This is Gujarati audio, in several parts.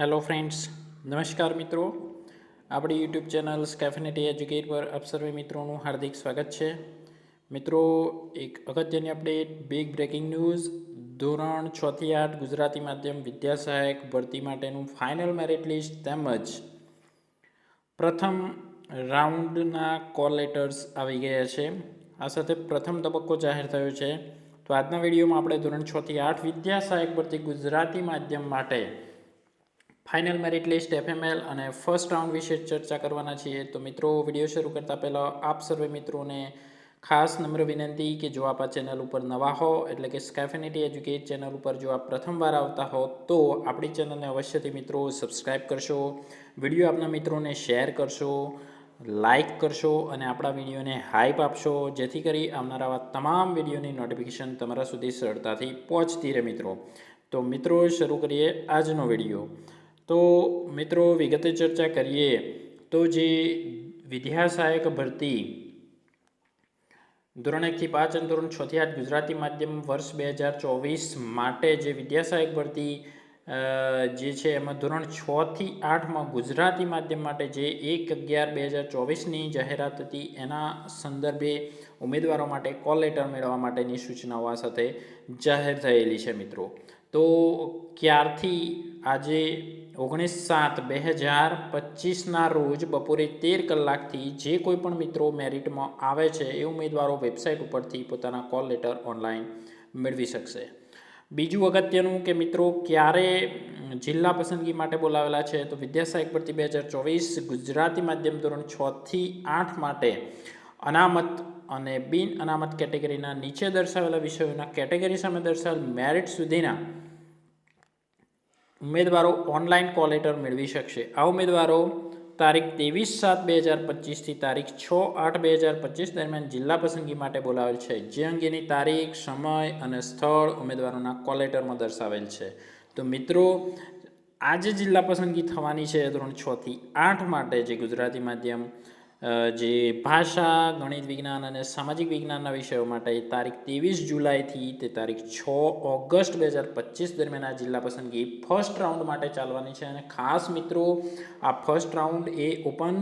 હેલો ફ્રેન્ડ્સ નમસ્કાર મિત્રો. આપણી યુટ્યુબ ચેનલ સ્કેફિનેટી એજ્યુકેટ પર આપ સર્વે મિત્રોનું હાર્દિક સ્વાગત છે. મિત્રો, એક અગત્યની અપડેટ બિગ બ્રેકિંગ ન્યૂઝ ધોરણ છથી આઠ ગુજરાતી માધ્યમ વિદ્યા સહાયક ભરતી માટેનું ફાઇનલ મેરિટ લિસ્ટ તેમજ પ્રથમ રાઉન્ડના કોલ લેટર્સ આવી ગયા છે. આ સાથે પ્રથમ તબક્કો જાહેર થયો છે. તો આજના વિડીયોમાં આપણે ધોરણ છથી આઠ વિદ્યા સહાયક ભરતી ગુજરાતી માધ્યમ માટે ફાઇનલ મેરિટ લિસ્ટ એફએમએલ અને ફર્સ્ટ રાઉન્ડ વિશે ચર્ચા કરવાના છીએ. તો મિત્રો, વીડિયો શરૂ કરતાં પહેલાં આપ સર્વે મિત્રોને ખાસ નમ્ર વિનંતી કે જો આપ આ ચેનલ ઉપર નવા હો, એટલે કે સ્કેફિનિટી એજ્યુકેટ ચેનલ ઉપર જો આપ પ્રથમવાર આવતા હો, તો આપણી ચેનલને અવશ્યથી મિત્રો સબસ્ક્રાઈબ કરશો, વીડિયો આપના મિત્રોને શેર કરશો લાઇક કરશો અને આપણા વિડીયોને હાઇપ આપશો, જેથી કરી આવનારા આવા તમામ વિડીયોની નોટિફિકેશન તમારા સુધી સરળતાથી પહોંચતી રહે મિત્રો. તો મિત્રો, શરૂ કરીએ આજનો વીડિયો. તો મિત્રો, વિગતે ચર્ચા કરીએ તો જે વિદ્યા સહાયક ભરતી ધોરણ એકથી પાંચ અને ધોરણ છથી આઠ ગુજરાતી માધ્યમ વર્ષ બે હજાર ચોવીસ માટે જે વિદ્યા સહાયક ભરતી જે છે એમાં ધોરણ છથી આઠમાં ગુજરાતી માધ્યમ માટે જે એક અગિયાર બે હજાર ચોવીસની જાહેરાત હતી, એના સંદર્ભે ઉમેદવારો માટે કોલ લેટર મેળવવા માટેની સૂચનાઓ આ સાથે જાહેર થયેલી છે મિત્રો. તો ક્યારથી આજે ઓગણીસ સાત બે હજાર પચીસના રોજ બપોરે તેર કલાકથી જે કોઈ પણ મિત્રો મેરિટમાં આવે છે એ ઉમેદવારો વેબસાઇટ ઉપરથી પોતાના કોલ લેટર ઓનલાઈન મેળવી શકશે. બીજું અગત્યનું કે મિત્રો ક્યારે જિલ્લા પસંદગી માટે બોલાવેલા છે તો વિદ્યા પરથી બે હજાર ચોવીસ ગુજરાતી માધ્યમ ધોરણ છથી આઠ માટે અનામત અને બિન અનામત કેટેગરીના નીચે દર્શાવેલા વિષયોના કેટેગરી સામે દર્શાવેલ મેરિટ સુધીના ઉમેદવારો ઓનલાઈન કોલ લેટર મેળવી શકશે. આ ઉમેદવારો તારીખ ત્રેવીસ સાત બે હજાર પચીસથી તારીખ છ આઠ બે હજાર પચીસ દરમિયાન જિલ્લા પસંદગી માટે બોલાવેલ છે. જે અંગેની તારીખ, સમય અને સ્થળ ઉમેદવારોના કોલેટરમાં દર્શાવેલ છે. તો મિત્રો, આજે જિલ્લા પસંદગી થવાની છે ધોરણ છથી આઠ માટે જે ગુજરાતી માધ્યમ જે ભાષા, ગણિત વિજ્ઞાન અને સામાજિક વિજ્ઞાનના વિષયો માટે તારીખ ત્રેવીસ જુલાઈથી તે તારીખ છ ઓગસ્ટ બે હજાર પચીસ દરમિયાન આ જિલ્લા પસંદગી ફર્સ્ટ રાઉન્ડ માટે ચાલવાની છે. અને ખાસ મિત્રો, આ ફર્સ્ટ રાઉન્ડ એ ઓપન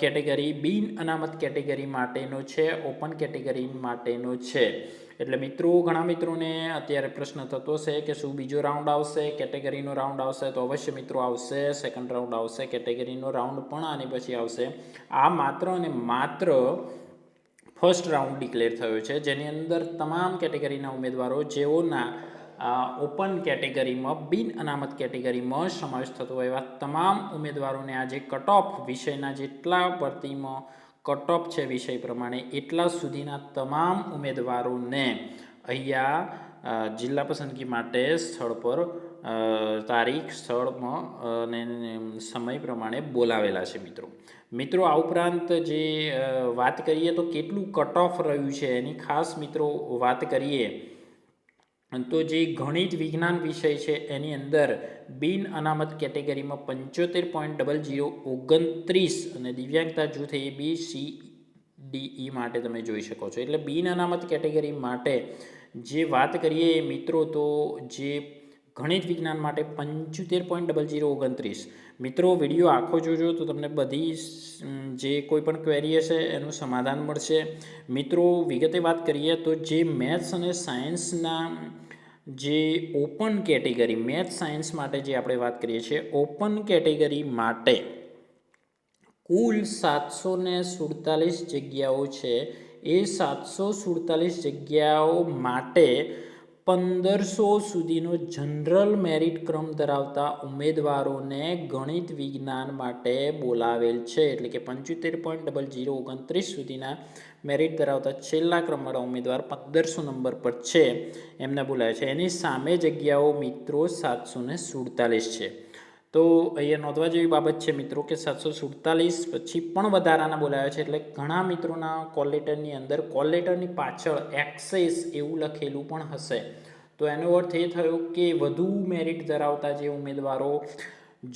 કેટેગરી બિન અનામત કેટેગરી માટેનો છે, ઓપન કેટેગરી માટેનો છે. એટલે મિત્રો, ઘણા મિત્રોને અત્યારે પ્રશ્ન થતો છે કે શું બીજો રાઉન્ડ આવશે, કેટેગરીનો રાઉન્ડ આવશે તો અવશ્ય મિત્રો આવશે, સેકન્ડ રાઉન્ડ આવશે, કેટેગરીનો રાઉન્ડ પણ આની પછી આવશે. આ માત્ર અને માત્ર ફર્સ્ટ રાઉન્ડ ડિક્લેર થયો છે. જેની અંદર તમામ કેટેગરીના ઉમેદવારો જેઓના ઓપન કેટેગરીમાં બિન અનામત કેટેગરીમાં સમાવેશ થતો હોય એવા તમામ ઉમેદવારોને આજે કટઓફ વિષયના જેટલા ભરતીમાં કટઓફ છે વિષય પ્રમાણે એટલા સુધીના તમામ ઉમેદવારોને અહીંયા જિલ્લા પસંદગી માટે સ્થળ પર તારીખ, સ્થળમાં, અને સમય પ્રમાણે બોલાવેલા છે મિત્રો. મિત્રો, આ ઉપરાંત જે વાત કરીએ તો કેટલું કટ રહ્યું છે એની ખાસ મિત્રો વાત કરીએ તો જે ગણિત વિજ્ઞાન વિષય છે, એની અંદર બિન અનામત કેટેગરીમાં પંચોતેર પોઈન્ટ ડબલ જીરો ઓગણત્રીસ અને દિવ્યાંગતા જૂથ એ, બી, સી ડીઈ માટે તમે જોઈ શકો છો. એટલે બિન અનામત કેટેગરી માટે જે વાત કરીએ મિત્રો, તો જે ગણિત વિજ્ઞાન માટે પંચોતેર પોઈન્ટ ડબલ જીરો ઓગણત્રીસ. મિત્રો, વીડિયો આખો જોજો તો તમને બધી જે કોઈ પણ ક્વેરી હશે એનું સમાધાન મળશે. મિત્રો, વિગતે વાત કરીએ તો જે મેથ્સ અને સાયન્સના જે ઓપન કેટેગરી મેથ સાયન્સ માટે જે આપણે વાત કરીએ છીએ ઓપન કેટેગરી માટે કુલ સાતસો ને સુડતાલીસ જગ્યાઓ છે. એ સાતસો સુડતાલીસ જગ્યાઓ માટે પંદરસો સુધીનો જનરલ મેરિટ ક્રમ ધરાવતા ઉમેદવારોને ગણિત વિજ્ઞાન માટે બોલાવેલ છે. એટલે કે પંચોતેર પોઈન્ટ ડબલ જીરો ઓગણત્રીસ સુધીના મેરિટ ધરાવતા છેલ્લા ક્રમવાળા ઉમેદવાર પંદરસો નંબર પર છે. એમને બોલાવે છે. એની સામે જગ્યાઓ મિત્રો સાતસો સુડતાલીસ છે. તો અહીંયા નોંધવા જેવી બાબત છે મિત્રો કે સાતસો સુડતાલીસ પછી પણ વધારાના બોલાવ્યા છે એટલે ઘણા મિત્રોના કોલ લેટરની અંદર કોલ લેટરની પાછળ એક્સેસ એવું લખેલું પણ હશે. તો એનો અર્થ એ થયો કે વધુ મેરિટ ધરાવતા જે ઉમેદવારો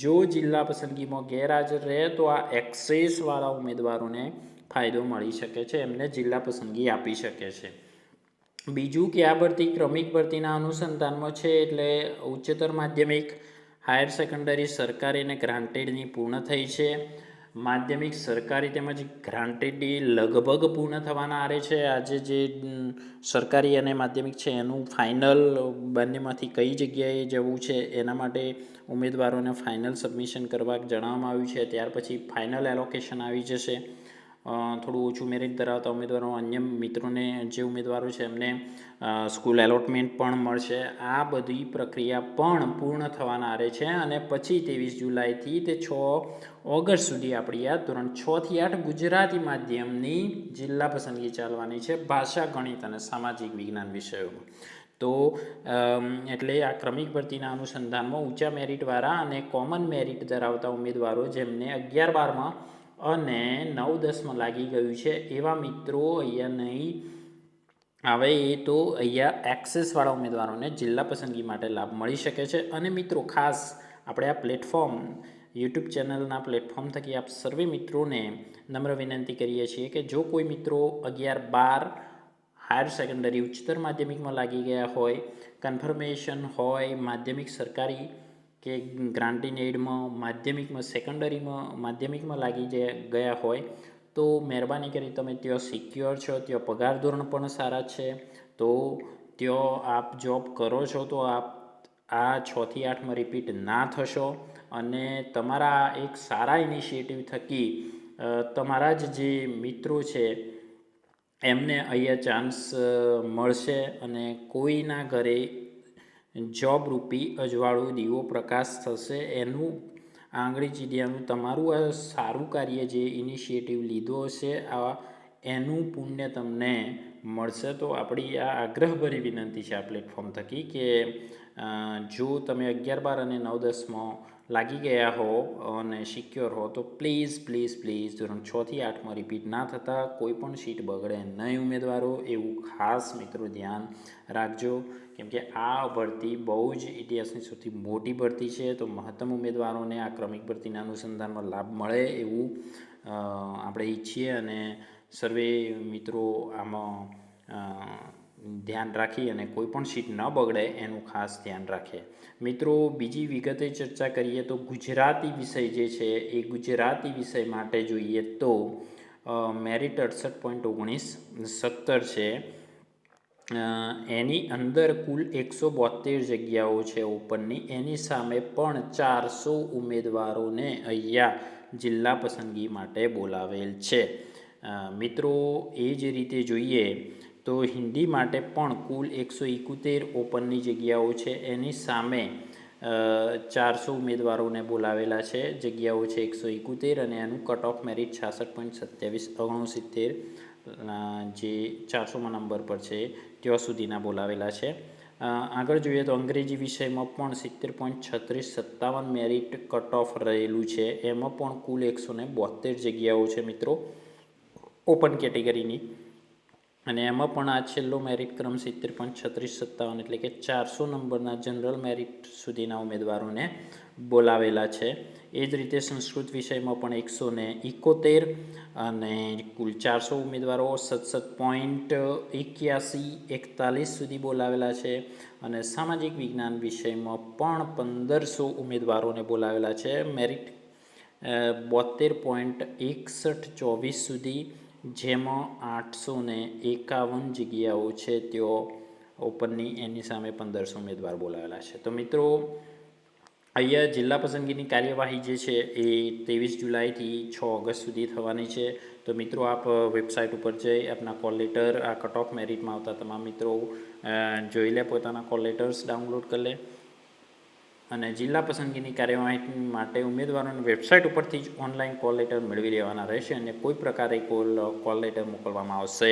જો જિલ્લા પસંદગીમાં ગેરહાજર રહે તો આ એક્સેસવાળા ઉમેદવારોને ફાયદો મળી શકે છે, એમને જિલ્લા પસંદગી આપી શકે છે. બીજું કે આ ભરતી ક્રમિક ભરતીના અનુસંધાનમાં છે એટલે ઉચ્ચતર માધ્યમિક હાયર સેકન્ડરી સરકારી અને ગ્રાન્ટેડની પૂર્ણ થઈ છે. માધ્યમિક સરકારી તેમજ ગ્રાન્ટેડની લગભગ પૂર્ણ થવાના આરે છે. આજે જે સરકારી અને માધ્યમિક છે એનું ફાઇનલ બંનેમાંથી કઈ જગ્યાએ જવું છે એના માટે ઉમેદવારોને ફાઇનલ સબમિશન કરવા જણાવવામાં આવ્યું છે. ત્યાર પછી ફાઇનલ એલોકેશન આવી જશે. થોડું ઓછું મેરિટ ધરાવતા ઉમેદવારો, અન્ય મિત્રોને જે ઉમેદવારો છે, એમને સ્કૂલ એલોટમેન્ટ પણ મળશે. આ બધી પ્રક્રિયા પણ પૂર્ણ થવાના આરે છે અને પછી ત્રેવીસ જુલાઈથી તે છ ઓગસ્ટ સુધી આપણી આ ધોરણ છથી આઠ ગુજરાતી માધ્યમની જિલ્લા પસંદગી ચાલવાની છે, ભાષા, ગણિત અને સામાજિક વિજ્ઞાન વિષયોમાં. તો એટલે આ ક્રમિક ભરતીના અનુસંધાનમાં ઊંચા મેરિટવાળા અને કોમન મેરિટ ધરાવતા ઉમેદવારો જેમને અગિયાર બારમાં અને નવ દસમાં લાગી ગયું છે. એવા મિત્રો અહીંયા નહીં હવે એ તો અહીંયા એક્સેસવાળા ઉમેદવારોને જિલ્લા પસંદગી માટે લાભ મળી શકે છે. અને મિત્રો, ખાસ આપણે આ પ્લેટફોર્મ યુટ્યુબ ચેનલના પ્લેટફોર્મ થકી આપ સર્વે મિત્રોને નમ્ર વિનંતી કરીએ છીએ કે જો કોઈ મિત્રો અગિયાર બાર હાયર સેકન્ડરી ઉચ્ચતર માધ્યમિકમાં લાગી ગયા હોય કન્ફર્મેશન હોય, માધ્યમિક સરકારી કે ગ્રાન્ટીન એડમાં માધ્યમિકમાં, સેકન્ડરીમાં, માધ્યમિકમાં લાગી જે- ગયા હોય, તો મહેરબાની કરી તમે ત્યાં સિક્યોર છો, ત્યાં પગાર ધોરણ પણ સારા છે, તો ત્યાં આપ જોબ કરો છો, તો આપ આ છથી આઠમાં રિપીટ ના થશો. અને તમારા એક સારા ઇનિશિયેટિવ થકી તમારા જ જે મિત્રો છે, એમને અહીંયા ચાન્સ મળશે અને કોઈના ઘરે જોબ રૂપી અજવાળું દીવો પ્રકાશ થશે એનું આંગળી ચીડિયાનું તમારું આ સારું કાર્ય જે ઇનિશિયેટિવ લીધો હશે, આ એનું પુણ્ય તમને મળશે. તો આપણી આ આગ્રહભરી વિનંતી છે આ પ્લેટફોર્મ થકી કે જો તમે અગિયાર બાર અને નવ દસમાં લાગી ગયા હો અને સિક્યોર હો, તો પ્લીઝ પ્લીઝ પ્લીઝ ધોરણ છ થી આઠમાં રિપીટ ના થતાં કોઈ પણ સીટ બગડે નહીં ઉમેદવારો, એવું ખાસ મિત્રો ધ્યાન રાખજો. કેમ કે આ ભરતી બહુ જ ઇતિહાસની સૌથી મોટી ભરતી છે, તો મહત્તમ ઉમેદવારોને આ ક્રમિક ભરતીના અનુસંધાનમાં લાભ મળે એવું આપણે ઈચ્છીએ અને સર્વે મિત્રો આમાં ધ્યાન રાખી અને કોઈ પણ સીટ ન બગડે એનું ખાસ ધ્યાન રાખે. મિત્રો, બીજી વિગતે ચર્ચા કરીએ તો ગુજરાતી વિષય જે છે એ ગુજરાતી વિષય માટે જોઈએ તો મેરિટ અડસઠ પોઈન્ટ ઓગણીસ સત્તર છે. એની અંદર કુલ એકસો બોતેર જગ્યાઓ છે ઓપનની એની સામે પણ ચારસો ઉમેદવારોને અહીંયા જિલ્લા પસંદગી માટે બોલાવેલ છે. મિત્રો, એ જ રીતે જોઈએ તો હિન્દી માટે પણ કુલ એકસો એકોતેર ઓપનની જગ્યાઓ છે. એની સામે ચારસો ઉમેદવારોને બોલાવેલા છે. જગ્યાઓ છે એકસો એકોતેર અને એનું કટ ઓફ મેરિટ છાસઠ પોઈન્ટ સત્યાવીસ ઓગણસિત્તેર જે ચારસોમાં નંબર પર છે, ત્યાં સુધીના બોલાવેલા છે. આગળ જોઈએ તો અંગ્રેજી વિષયમાં પણ સિત્તેર પોઈન્ટ છત્રીસ સત્તાવન મેરિટ કટ ઓફ રહેલું છે. એમાં પણ કુલ એકસો ને બોતેર જગ્યાઓ છે મિત્રો. ઓપન કેટેગરીની અને એમાં પણ આ છેલ્લો મેરિટ ક્રમ સિત્તેર પોઈન્ટ છત્રીસ સત્તાવન એટલે કે ચારસો નંબરના જનરલ મેરિટ સુધીના ઉમેદવારોને બોલાવેલા છે. એ જ રીતે સંસ્કૃત વિષયમાં પણ એકસો ને ઇકોતેર અને કુલ ચારસો ઉમેદવારો સતસત પોઈન્ટ એક્યાસી એકતાલીસ સુધી બોલાવેલા છે અને સામાજિક વિજ્ઞાન વિષયમાં પણ પંદરસો ઉમેદવારોને બોલાવેલા છે. મેરિટ બોતેર પોઈન્ટ એકસઠ ચોવીસ સુધી જેમાં આઠસો ને એકાવન જગ્યાઓ છે, તેઓ ઓપનની એની સામે પંદરસો ઉમેદવાર બોલાવેલા છે. તો મિત્રો, અહીંયા જિલ્લા પસંદગીની કાર્યવાહી જે છે, એ ત્રેવીસ જુલાઈથી છ ઓગસ્ટ સુધી થવાની છે. તો મિત્રો, આપ વેબસાઇટ ઉપર જઈ આપના કોલ લેટર, આ કટ ઓફ મેરિટમાં આવતા તમામ મિત્રો જોઈ લે પોતાના કોલ લેટર્સ ડાઉનલોડ કરી લે. અને જિલ્લા પસંદગીની કાર્યવાહી માટે ઉમેદવારોને વેબસાઇટ ઉપરથી જ ઓનલાઈન કોલ લેટર મેળવી લેવાના રહેશે અને કોઈ પ્રકારે કોલ કોલ લેટર મોકલવામાં આવશે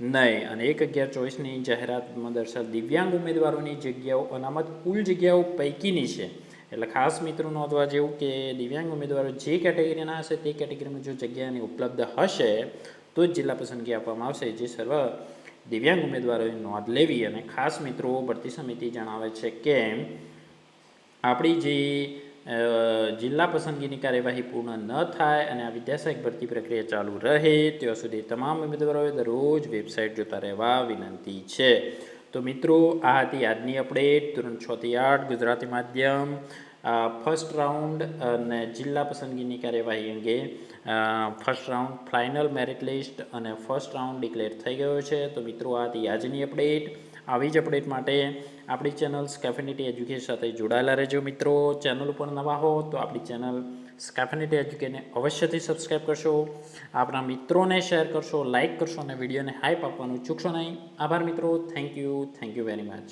નહીં. અને એક અગિયાર ચોવીસની જાહેરાતમાં દર્શાવ દિવ્યાંગ ઉમેદવારોની જગ્યાઓ અનામત કુલ જગ્યાઓ પૈકીની છે. એટલે ખાસ મિત્રો નોંધવા જેવું કે દિવ્યાંગ ઉમેદવારો જે કેટેગરીના હશે તે કેટેગરીમાં જો જગ્યાની ઉપલબ્ધ હશે, તો જ જિલ્લા પસંદગી આપવામાં આવશે. જે સર્વ દિવ્યાંગ ઉમેદવારોએ નોંધ લેવી. અને ખાસ મિત્રો, ભરતી સમિતિ જણાવે છે કે આપણી જે જિલ્લા પસંદગીની કાર્યવાહી પૂર્ણ ન થાય અને આ વિદ્યાસહાયક ભરતી પ્રક્રિયા ચાલુ રહે ત્યાં સુધી તમામ ઉમેદવારોએ દરરોજ વેબસાઇટ જોતા રહેવા વિનંતી છે. તો મિત્રો, આ હતી આજની અપડેટ. ધોરણ છ થી આઠ ગુજરાતી માધ્યમ ફર્સ્ટ રાઉન્ડ અને જિલ્લા પસંદગીની કાર્યવાહી અંગે first round final merit list અને ફર્સ્ટ રાઉન્ડ ડિક્લેર થઈ ગયો છે. તો મિત્રો, આ હતી આજની અપડેટ. આવી જ અપડેટ માટે આપણી ચેનલ સ્કેફિનિટી એજ્યુકેશન સાથે જોડાયેલા રહેજો મિત્રો. ચેનલ ઉપર નવા હો તો આપણી ચેનલ સ્કેફિનિટી એજ્યુકેને અવશ્યથી સબસ્ક્રાઈબ કરશો. આપણા મિત્રોને શેર કરશો લાઇક કરશો અને વિડીયોને હાઇપ આપવાનું ચૂકશો નહીં. આભાર મિત્રો. Thank you thank you very much